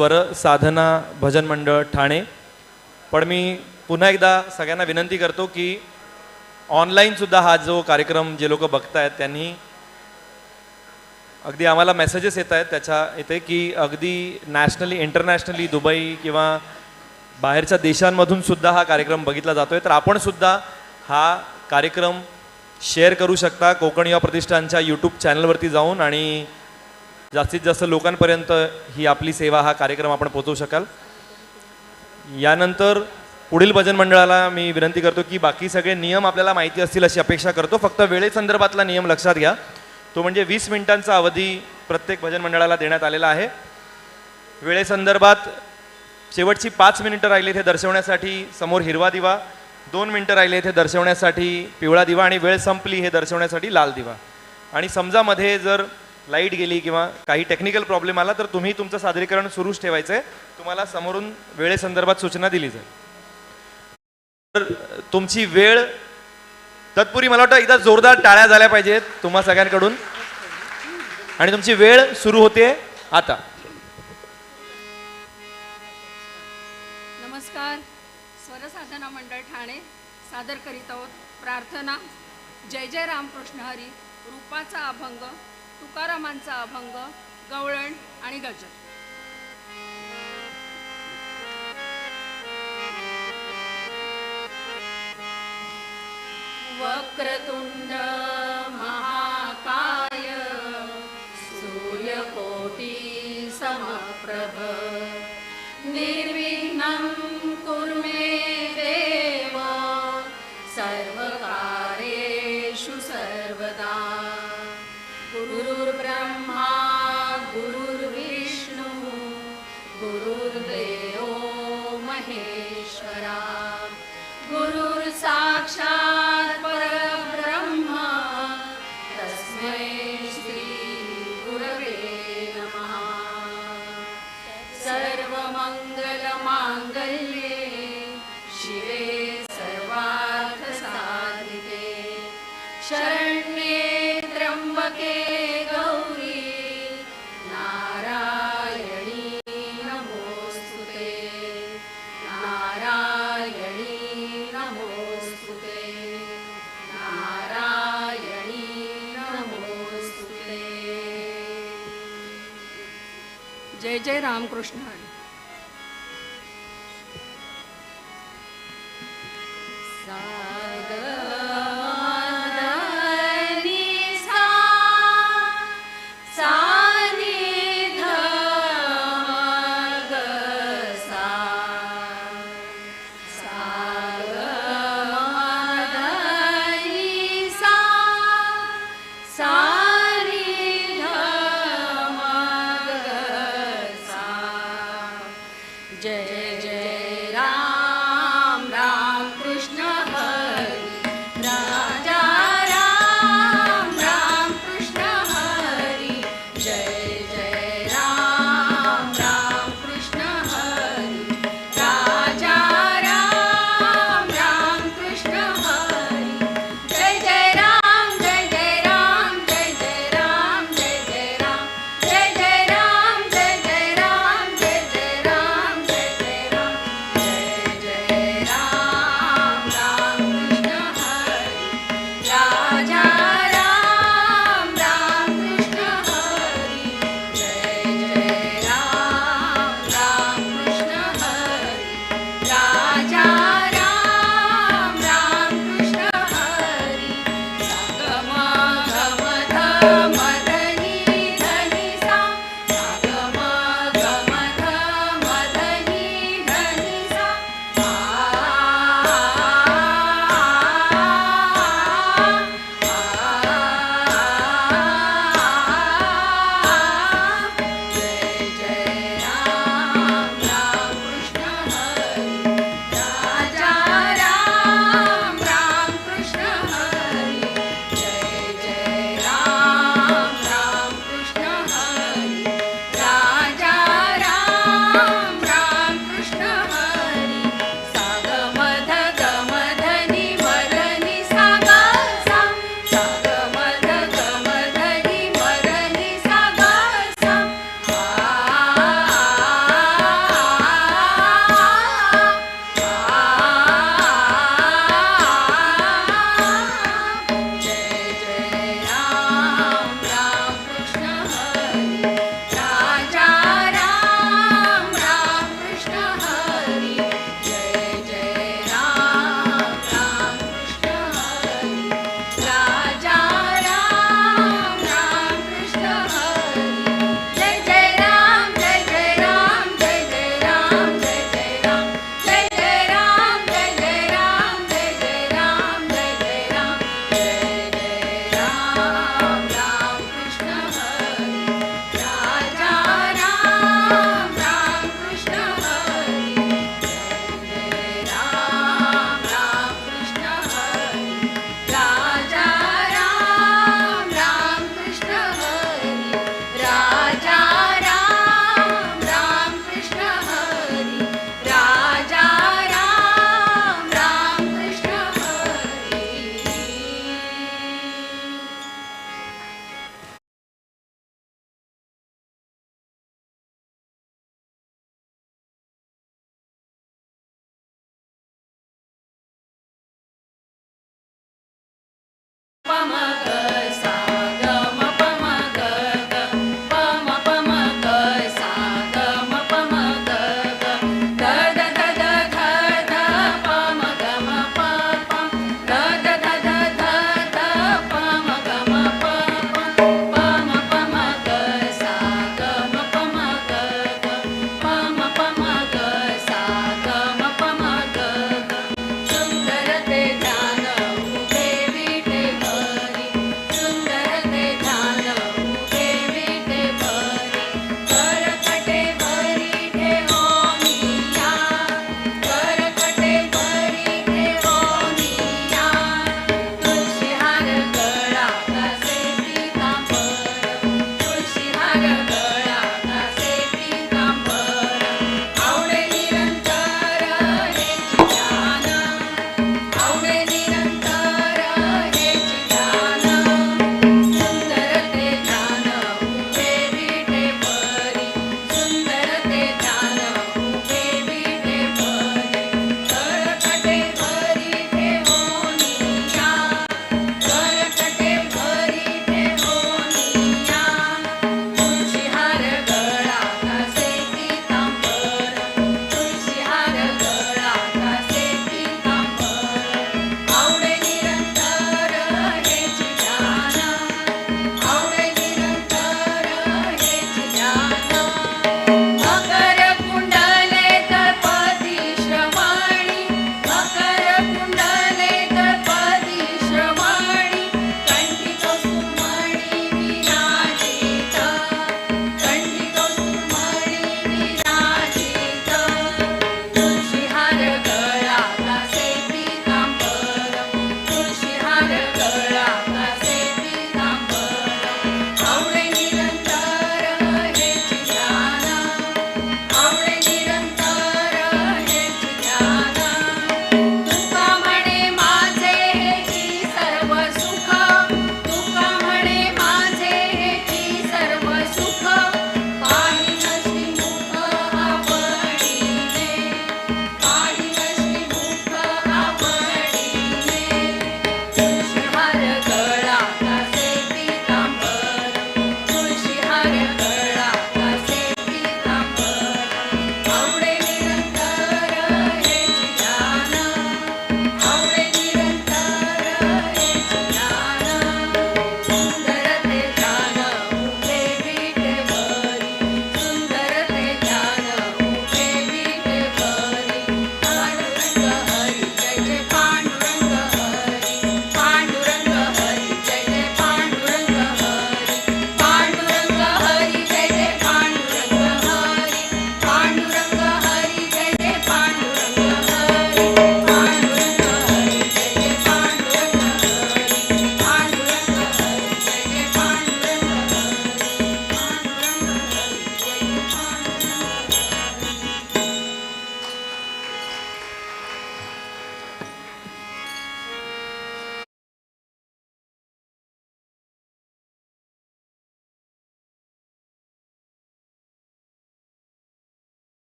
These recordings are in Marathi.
स्वर साधना भजन मंडळ ठाणे. पण मी पुन्हा एकदा सगळ्यांना विनंती करतो की ऑनलाईनसुद्धा हा जो कार्यक्रम जे लोक बघतायत त्यांनी अगदी आम्हाला मेसेजेस येत आहेत. त्याच्या येते की अगदी नॅशनली इंटरनॅशनली दुबई किंवा बाहेरच्या देशांमधून सुद्धा हा कार्यक्रम बघितला जातो आहे तर आपण सुद्धा हा कार्यक्रम शेअर करू शकता कोकण युवा प्रतिष्ठानच्या यूट्यूब चॅनलवरती जाऊन आणि जास्तीत जास्त लोकांपर्यंत ही आपली सेवा हा कार्यक्रम आपण पोचवू शकाल. यानंतर पुढील भजन मंडळाला मी विनंती करतो की बाकी सगळे नियम आपल्याला माहिती असतील अशी अपेक्षा करतो. फक्त वेळेसंदर्भातला नियम लक्षात घ्या. तो म्हणजे वीस मिनिटांचा अवधी प्रत्येक भजन मंडळाला देण्यात आलेला आहे. वेळेसंदर्भात शेवटची पाच मिनिटं राहिली इथे दर्शवण्यासाठी समोर हिरवा दिवा दोन मिनिटं राहिले इथे दर्शवण्यासाठी पिवळा दिवा आणि वेळ संपली हे दर्शवण्यासाठी लाल दिवा. आणि समजा मध्ये जर लाइट गेली किंवा काही टेक्निकल प्रॉब्लेम आला तर तुम्ही तुमचं सादरीकरण सुरूच ठेवायचं आहे तुम्हाला समोरून वेळेसंदर्भात सूचना दिली जाईल. तर तुमची वेळ तत्पुरी मला वाटतं एकदा जोरदार टाळ्या झाल्या पाहिजेत तुम्हा सगळ्यांकडून. आणि तुमची वेळ सुरू होते आता. नमस्कार. स्वरसाधना मंडळ ठाणे सादर करीत आहोत प्रार्थना. जय जय रामकृष्ण हरी. रूपाचा अभंग. तुकारामांचा अभंग गवळण आणि गजर. वक्रतुंड मङ्गलमाङ्गल्ये शिवे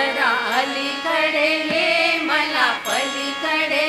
जरा अलीकडे ये मला पलीकडे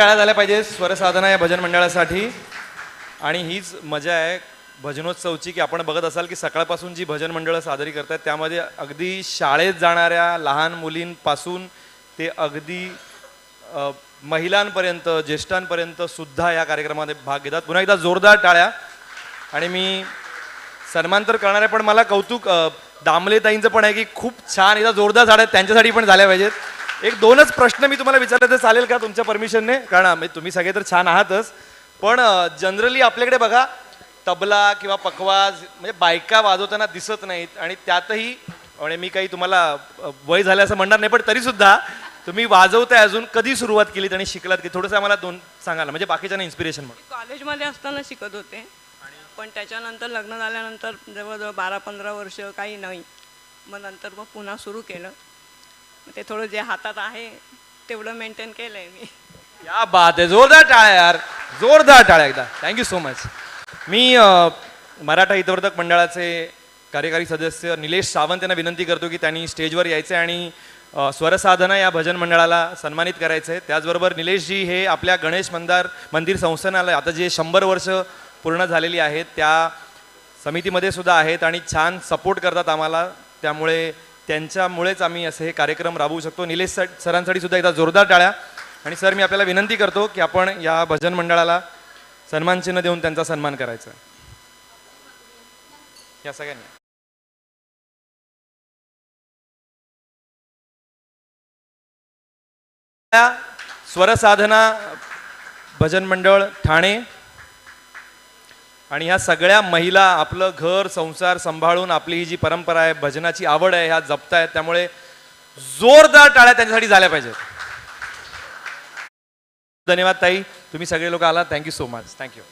टाळ्या झाल्या पाहिजे स्वरसाधना या भजन मंडळासाठी. आणि हीच मजा आहे भजनोत्सवची की आपण बघत असाल की सकाळपासून जी भजन मंडळं सादरी करतात त्यामध्ये अगदी शाळेत जाणाऱ्या लहान मुलींपासून ते अगदी महिलांपर्यंत ज्येष्ठांपर्यंत सुद्धा या कार्यक्रमामध्ये भाग घेतात. पुन्हा एकदा जोरदार टाळ्या. आणि मी सन्मान तर करणार आहे पण मला कौतुक दामलेताईंचं पण आहे की खूप छान एकदा जोरदार झाड आहेत त्यांच्यासाठी पण झाल्या पाहिजेत. एक दोनच प्रश्न मी तुम्हाला विचारले तर चालेल का तुमच्या परमिशनने कारण तुम्ही सगळे तर छान आहातच. पण जनरली आपल्याकडे बघा तबला किंवा पखवाज म्हणजे बायका वाजवताना दिसत नाहीत आणि त्यातही म्हणजे मी काही तुम्हाला वय झालं असं म्हणणार नाही पण तरीसुद्धा तुम्ही वाजवताय अजून कधी सुरुवात केली आणि शिकलात की? थोडंसं आम्हाला दोन सांगाल म्हणजे बाकीच्यांना इन्स्पिरेशन म्हणून. कॉलेजमध्ये असताना शिकत होते. पण त्याच्यानंतर लग्न झाल्यानंतर जवळजवळ बारा पंधरा वर्ष काही नाही. मग नंतर मग पुन्हा सुरू केलं. ते थोडं जे हातात आहे तेवढं मेंटेन केलं आहे मी. या बात आहे. जोरदार टाळ्या यार. जोरदार टाळ्या एकदा. थँक्यू सो मच मी अ, मराठा हितवर्धक मंडळाचे कार्यकारी सदस्य निलेश सावंत यांना विनंती करतो की त्यांनी स्टेजवर यायचं आहे आणि अ, स्वरसाधना या भजन मंडळाला सन्मानित करायचं आहे त्याचबरोबर निलेशजी हे आपल्या गणेश मंदार मंदिर संस्थानाला आता जे शंभर वर्ष पूर्ण झालेली आहेत त्या समितीमध्ये सुद्धा आहेत आणि छान सपोर्ट करतात आम्हाला. त्यामुळे त्यांच्यामुळेच आम्ही असे हे कार्यक्रम राबवू शकतो. निलेश सर सरांसाठी सुद्धा एकदा जोरदार टाळ्या. आणि सर मी आपल्याला विनंती करतो की आपण या भजन मंडळाला सन्मान चिन्ह देऊन त्यांचा सन्मान करायचा. या सगळ्यांनी. स्वरसाधना भजन मंडळ ठाणे आणि ह्या सगळ्या महिला आपलं घर संसार सांभाळून आपली ही जी परंपरा आहे भजनाची आवड आहे ह्या जपतायत त्यामुळे जोरदार टाळ्या त्यांच्यासाठी झाल्या पाहिजेत. धन्यवाद ताई. तुम्ही सगळे लोक आला थँक्यू सो मच थँक्यू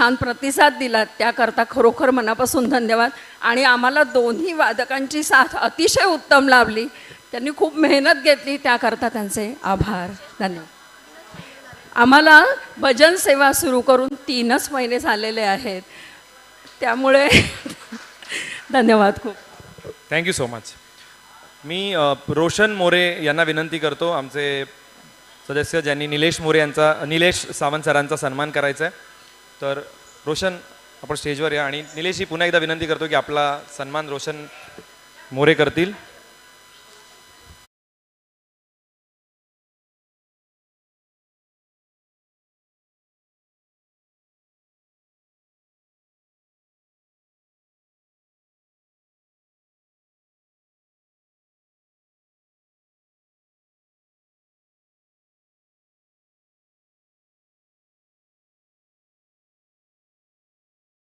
छान प्रतिसाद दिलात त्याकरता खरोखर मनापासून धन्यवाद. आणि आम्हाला दोन्ही वादकांची साथ अतिशय उत्तम लाभली. त्यांनी खूप मेहनत घेतली त्याकरता त्यांचे आभार. धन्यवाद. आम्हाला भजन सेवा सुरू करून तीनच महिने झालेले आहेत. त्यामुळे धन्यवाद खूप. थँक्यू सो मच मी रोशन मोरे यांना विनंती करतो आमचे सदस्य ज्यांनी निलेश मोरे यांचा निलेश सावंत सरांचा सन्मान करायचा आहे. तर रोशन आपण स्टेजवर या आणि निलेशही पुन्हा एकदा विनंती करतो की आपला सन्मान रोशन मोरे करतील.